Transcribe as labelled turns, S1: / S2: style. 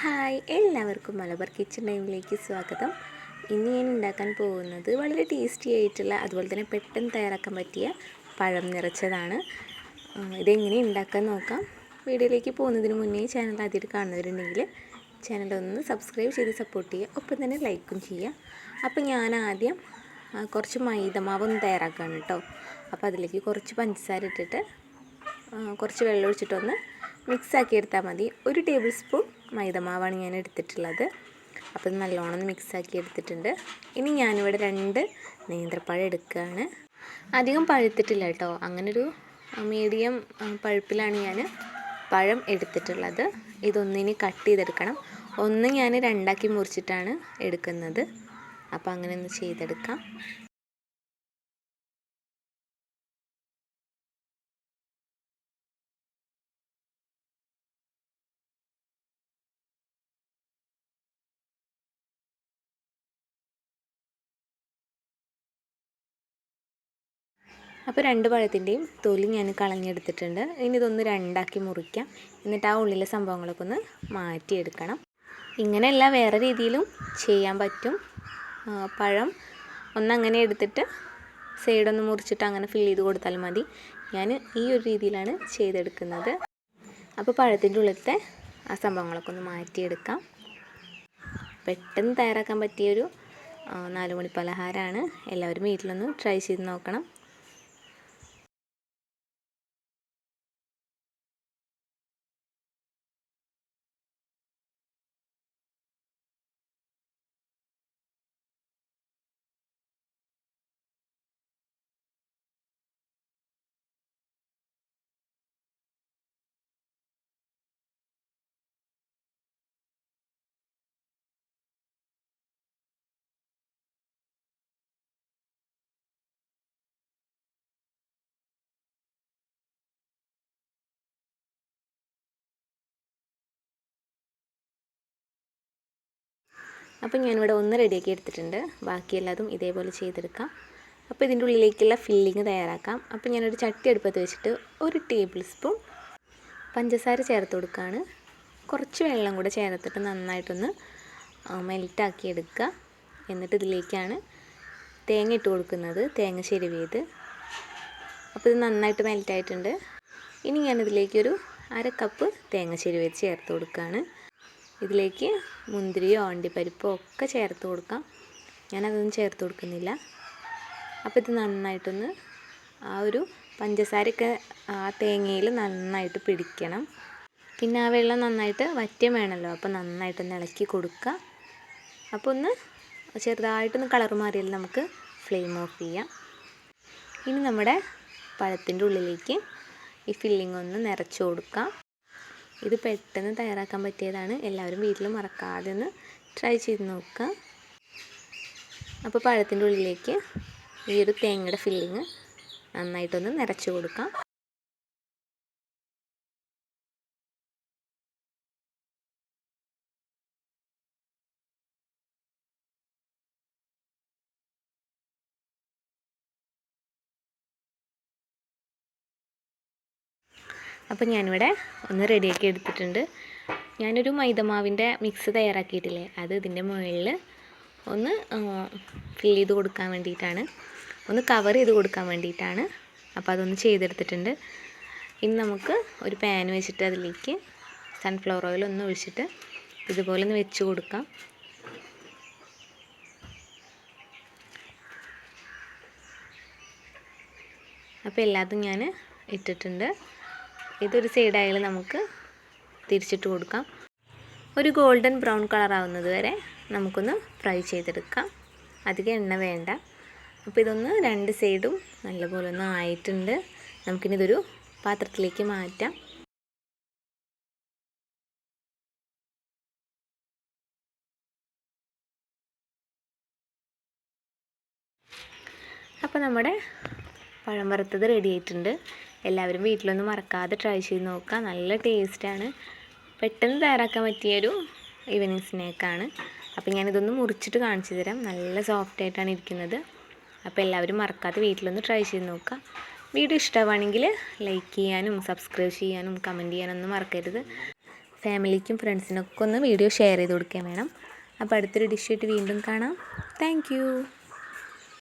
S1: Hi എല്ലാവർക്കും Malabar kitchen ടൈമിലേക്ക് സ്വാഗതം. ഇന്ന് ഞാൻ ഉണ്ടാക്കാൻ പോകുന്നത് വളരെ ടേസ്റ്റി ആയിട്ടുള്ള അതുപോലെ തന്നെ പെട്ടെന്ന് തയ്യാറാക്കാൻ പറ്റിയ പഴം നിറച്ചതാണ്. ഇതെങ്ങനെ ഉണ്ടാക്കാൻ നോക്കാം. വീഡിയോയിലേക്ക് പോകുന്നതിന് മുന്നേ ചാനൽ ആദ്യമായിട്ട് കാണുന്നവരുണ്ടെങ്കിൽ ചാനൽ ഒന്ന് സബ്സ്ക്രൈബ് ചെയ്ത് സപ്പോർട്ട് ചെയ്യുക ഒപ്പം തന്നെ ലൈക്കും ചെയ്യുക. അപ്പോൾ ഞാൻ ആദ്യം കുറച്ച് മൈദമാവ് ഒന്ന് തയ്യാറാക്കുകയാണ് കേട്ടോ. അപ്പോൾ അതിലേക്ക് കുറച്ച് പഞ്ചസാര ഇട്ടിട്ട് കുറച്ച് വെള്ളം ഒഴിച്ചിട്ടൊന്ന് മിക്സ് ആക്കി എടുത്താൽ മതി. ഒരു ടേബിൾ സ്പൂൺ മൈദമാവാണ് ഞാൻ എടുത്തിട്ടുള്ളത്. അപ്പോൾ നല്ലോണം മിക്സാക്കി എടുത്തിട്ടുണ്ട്. ഇനി ഞാനിവിടെ രണ്ട് നേന്ത്രപ്പഴം എടുക്കുകയാണ്. അധികം പഴുത്തിട്ടില്ല കേട്ടോ. അങ്ങനൊരു മീഡിയം പഴുപ്പിലാണ് ഞാൻ പഴം എടുത്തിട്ടുള്ളത്. ഇതൊന്നിനി കട്ട് ചെയ്തെടുക്കണം. ഒന്ന് ഞാൻ രണ്ടാക്കി മുറിച്ചിട്ടാണ് എടുക്കുന്നത്. അപ്പോൾ അങ്ങനെ ഒന്ന് ചെയ്തെടുക്കാം. അപ്പോൾ രണ്ട് പഴത്തിന്റെയും തൊലി ഞാൻ കളഞ്ഞെടുത്തിട്ടുണ്ട്. ഇനി ഇതൊന്ന് രണ്ടാക്കി മുറിക്കാം. എന്നിട്ട് ആ ഉള്ളിലെ സംഭവങ്ങളൊക്കെ ഒന്ന് മാറ്റിയെടുക്കണം. ഇങ്ങനെയല്ല വേറെ രീതിയിലും ചെയ്യാൻ പറ്റും. പഴം ഒന്നങ്ങനെ എടുത്തിട്ട് സൈഡൊന്ന് മുറിച്ചിട്ട് അങ്ങനെ ഫില്ല് ചെയ്ത് കൊടുത്താൽ മതി. ഞാൻ ഈ ഒരു രീതിയിലാണ് ചെയ്തെടുക്കുന്നത്. അപ്പോൾ പഴത്തിന്റെ ഉള്ളിലത്തെ ആ സംഭവങ്ങളൊക്കെ ഒന്ന് മാറ്റിയെടുക്കാം. പെട്ടെന്ന് തയ്യാറാക്കാൻ പറ്റിയൊരു നാലുമണി നാല് മണി പലഹാരമാണ്. എല്ലാവരും വീട്ടിലൊന്ന് ട്രൈ ചെയ്ത് നോക്കണം. അപ്പോൾ ഞാനിവിടെ ഒന്ന് റെഡിയാക്കി എടുത്തിട്ടുണ്ട്. ബാക്കി എല്ലാതും ഇതേപോലെ ചെയ്തെടുക്കാം. അപ്പോൾ ഇതിന്റെ ഉള്ളിലേക്കുള്ള ഫില്ലിങ് തയ്യാറാക്കാം. അപ്പോൾ ഞാനൊരു ചട്ടി അടുപ്പത്ത് വെച്ചിട്ട് ഒരു ടേബിൾ സ്പൂൺ പഞ്ചസാര ചേർത്ത് കൊടുക്കുകയാണ് കുറച്ച് വെള്ളം കൂടെ ചേർത്തിട്ട് നന്നായിട്ടൊന്ന് മെൽറ്റാക്കി എടുക്കുക. എന്നിട്ട് ഇതിലേക്കാണ് തേങ്ങ ഇട്ട് കൊടുക്കുന്നത്. തേങ്ങ ചെരുവിയത്. അപ്പോൾ ഇത് നന്നായിട്ട് മെൽറ്റായിട്ടുണ്ട് ഇനി ഞാനിതിലേക്കൊരു അര കപ്പ് തേങ്ങ ചെരുവിയത് ചേർത്ത് കൊടുക്കുകയാണ്. ഇതിലേക്ക് മുന്തിരിയോ അണ്ടിപ്പരിപ്പോ ഒക്കെ ചേർത്ത് കൊടുക്കാം. ഞാനതൊന്നും ചേർത്ത് കൊടുക്കുന്നില്ല. അപ്പോൾ ഇത് നന്നായിട്ടൊന്ന് ആ ഒരു പഞ്ചസാരയൊക്കെ ആ തേങ്ങയിൽ നന്നായിട്ട് പിടിക്കണം. പിന്നെ ആ വെള്ളം നന്നായിട്ട് വറ്റിയും വേണമല്ലോ അപ്പോൾ നന്നായിട്ടൊന്ന് ഇളക്കി കൊടുക്കുക അപ്പോൾ ഒന്ന് ചെറുതായിട്ടൊന്ന് കളർ മാറിയാൽ നമുക്ക് ഫ്ലെയിം ഓഫ് ചെയ്യാം. ഇനി നമ്മുടെ പഴത്തിന്റെ ഉള്ളിലേക്ക് ഈ ഫില്ലിംഗ് ഒന്ന് നിറച്ച് കൊടുക്കാം. ഇത് പെട്ടെന്ന് തയ്യാറാക്കാൻ പറ്റിയതാണ്. എല്ലാവരും വീട്ടിൽ മറക്കാതെ ഒന്ന് ട്രൈ ചെയ്ത് നോക്കുക. അപ്പോൾ പഴത്തിന്റെ ഉള്ളിലേക്ക് ഈ ഒരു തേങ്ങയുടെ ഫില്ലിങ് നന്നായിട്ടൊന്ന് നിറച്ച് കൊടുക്കാം. അപ്പോൾ ഞാനിവിടെ ഒന്ന് റെഡിയാക്കി എടുത്തിട്ടുണ്ട്. ഞാനൊരു മൈദമാവിന്റെ മിക്സ് തയ്യാറാക്കിയിട്ടില്ലേ? അത് ഇതിന്റെ മുകളിൽ ഒന്ന് ഫിൽ ചെയ്ത് കൊടുക്കാൻ വേണ്ടിയിട്ടാണ്. ഒന്ന് കവർ ചെയ്ത് കൊടുക്കാൻ വേണ്ടിയിട്ടാണ്. അപ്പോൾ അതൊന്ന് ചെയ്തെടുത്തിട്ടുണ്ട്. ഇനി നമുക്ക് ഒരു പാൻ വെച്ചിട്ട് അതിലേക്ക് സൺഫ്ലവർ ഓയിൽ ഒന്ന് ഒഴിച്ചിട്ട് ഇതുപോലെ ഒന്ന് വെച്ച് കൊടുക്കാം. അപ്പോൾ എല്ലാതും ഞാൻ ഇട്ടിട്ടുണ്ട്. ഇതൊരു സൈഡായാലും നമുക്ക് തിരിച്ചിട്ട് കൊടുക്കാം. ഒരു ഗോൾഡൻ ബ്രൗൺ കളർ ആവുന്നത് വരെ നമുക്കൊന്ന് ഫ്രൈ ചെയ്തെടുക്കാം. അധികം എണ്ണ വേണ്ട. അപ്പോൾ ഇതൊന്ന് രണ്ട് സൈഡും നല്ലപോലെ ഒന്ന് ആയിട്ടുണ്ട്. നമുക്കിനി ഇതൊരു പാത്രത്തിലേക്ക് മാറ്റാം. അപ്പോൾ നമ്മുടെ പഴം വറുത്തത് റെഡി ആയിട്ടുണ്ട്. എല്ലാവരും വീട്ടിലൊന്നും മറക്കാതെ ട്രൈ ചെയ്ത് നോക്കുക. നല്ല ടേസ്റ്റാണ് പെട്ടെന്ന് തയ്യാറാക്കാൻ പറ്റിയൊരു ഈവനിങ് സ്നാക്കാണ് അപ്പോൾ ഞാനിതൊന്ന് മുറിച്ചിട്ട് കാണിച്ചു തരാം. നല്ല സോഫ്റ്റ് ആയിട്ടാണ് ഇരിക്കുന്നത്. അപ്പോൾ എല്ലാവരും മറക്കാതെ വീട്ടിലൊന്ന് ട്രൈ ചെയ്ത് നോക്കുക. വീഡിയോ ഇഷ്ടമാണെങ്കിൽ ലൈക്ക് ചെയ്യാനും സബ്സ്ക്രൈബ് ചെയ്യാനും കമന്റ് ചെയ്യാനൊന്നും മറക്കരുത്. ഫാമിലിക്കും ഫ്രണ്ട്സിനൊക്കെ ഒന്ന് വീഡിയോ ഷെയർ ചെയ്ത് കൊടുക്കുകയും വേണം. അപ്പോൾ അടുത്തൊരു ഡിഷ് ആയിട്ട് വീണ്ടും കാണാം. താങ്ക്